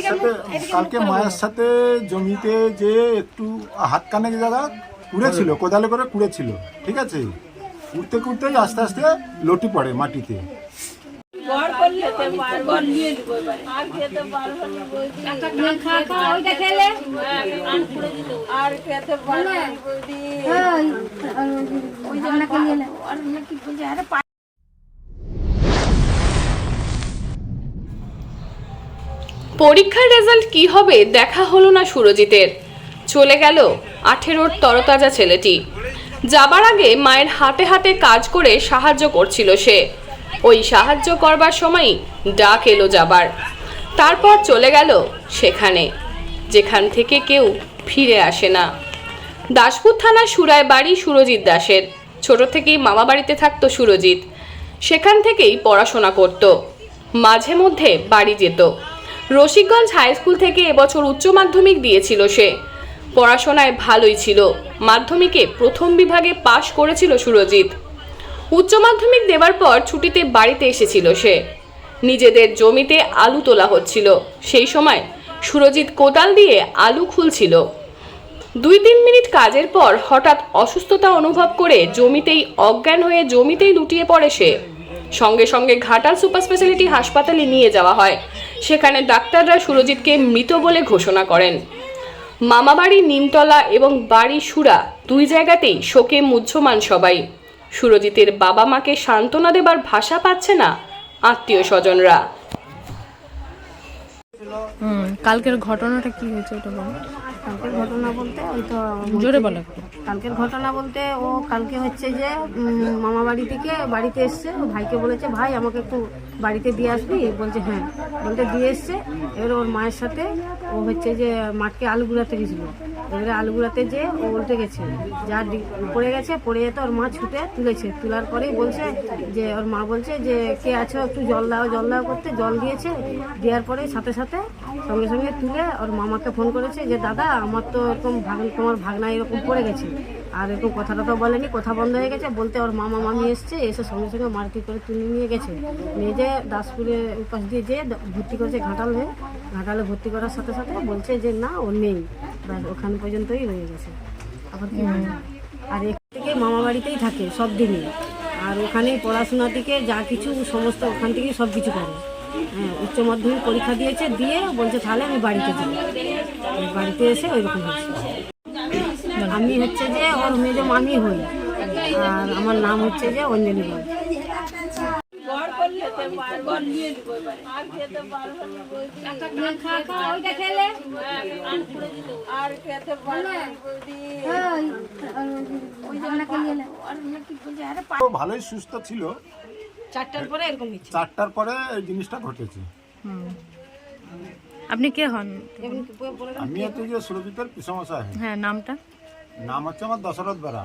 মায়ের সাথে কালকে মায়ের সাথে জমিতে যে একটু হাত কানে জায়গা কুড়েছিল কোদালে করে কুড়েছিল ঠিক আছে? উঠতে কুড়তেই আস্তে আস্তে লটি পড়ে মাটিতে। আর পরীক্ষার রেজাল্ট কি হবে দেখা হলো না সুরজিতের। চলে গেল আঠেরোর তরতাজা ছেলেটি। যাবার আগে মায়ের হাতে হাতে কাজ করে সাহায্য করছিল সে। ওই সাহায্য করবার সময়ই ডাক এলো যাবার। তারপর চলে গেল সেখানে, যেখান থেকে কেউ ফিরে আসে না। দাসপুর থানার সুরায় বাড়ি সুরজিৎ দাসের। ছোট থেকেই মামা বাড়িতে থাকতো সুরজিৎ। সেখান থেকেই পড়াশোনা করত। মাঝে মধ্যে বাড়ি যেত। রসিকগঞ্জ হাই স্কুল থেকে এবছর উচ্চ মাধ্যমিক দিয়েছিল সে। পড়াশোনায় ভালোই ছিল। মাধ্যমিকে প্রথম বিভাগে পাশ করেছিল সুরজিৎ। উচ্চ মাধ্যমিক দেওয়ার পর ছুটিতে বাড়িতে এসেছিল সে। নিজেদের জমিতে আলু তোলা হচ্ছিল। সেই সময় সুরজিৎ কোদাল দিয়ে আলু খুলছিল। দুই তিন মিনিট কাজের পর হঠাৎ অসুস্থতা অনুভব করে জমিতেই অজ্ঞান হয়ে জমিতেই লুটিয়ে পড়ে সে। সঙ্গে সঙ্গে ঘাটাল সুপার স্পেশালিটি হাসপাতালে নিয়ে যাওয়া হয়। সেখানে ডাক্তাররা সুরজিৎকে মৃত বলে ঘোষণা করেন। মামাবাড়ি, নিমতলা এবং বাড়ি সুরা দুই জায়গাতেই শোকে মুহ্যমান সবাই। সুরজিতের বাবা মাকে সান্ত্বনা দেবার ভাষা পাচ্ছে না আত্মীয় স্বজনরা হুম কালকের ঘটনাটা কি হয়েছে ওটা বলো। কালকের ঘটনা বলতে ওই তো জোরে বলো। কালকের ঘটনা বলতে ও কালকে হচ্ছে যে মামা বাড়ি থেকে বাড়িতে এসছে। ও ভাইকে বলেছে ভাই আমাকে একটু বাড়িতে দিয়ে আসবি? বলছে হ্যাঁ। বলতে দিয়ে এসছে। এবার ওর মায়ের সাথে ও হচ্ছে যে মাঠকে আলু গুঁড়াতে গেছিল এবারে আলু গুড়াতে যে ও উল্টে গেছে। যা পড়ে গেছে, পড়ে যেতে ওর মা ছুটে তুলেছে। তোলার পরেই বলছে যে, ওর মা বলছে যে, কে আছো একটু জল দাও জল দাও করতে। জল দিয়েছে, দেওয়ার পরে সাথে সাথে সঙ্গে সঙ্গে তুলে ওর মামাকে ফোন করেছে যে, দাদা, আমার তো এরকম ভাগ তোমার ভাগনা এরকম পড়ে গেছে। আর এরকম কথাটা তো বলেনি, কথা বন্ধ হয়ে গেছে। বলতে ওর মামা, মামি এসছে, এসে সঙ্গে সঙ্গে মারপিট করে তুলে নিয়ে গেছে। নিয়ে যে দাসপুরে উপাস দিয়ে যে ভর্তি করেছে ঘাটাল হয়ে ঘাটালে ভর্তি করার সাথে সাথে বলছে যে, না, ও নেই। ব্যাস ওখানে পর্যন্তই রয়ে গেছে। আবার কি? আর এখান থেকে মামা বাড়িতেই থাকে সব দিনই। আর ওখানে পড়াশোনা থেকে যা কিছু সমস্ত ওখান থেকেই সব কিছু করে। হ্যাঁ উচ্চ মাধ্যমিক পরীক্ষা দিয়েছে, দিয়ে বলছে, তাহলে আমি বাড়িতে যাই। বাড়িতে এসে ওই রকম হচ্ছে আমি হচ্ছে যে, ওর মেজ মামি হই, আর আমার নাম হচ্ছে যে অঞ্জলি বল বড় করলে তো পারব নিয়ে দিব আর খেতে পারব ভালোই সুস্থ ছিল। চারটার পরে এরকম চারটার পরে এই জিনিসটা ঘটেছে। আপনি কে হন? আমি হচ্ছে যে সুরজিতের পিসমশাই। হ্যাঁ নামটা? নাম হচ্ছে আমার দশরথ বেড়া।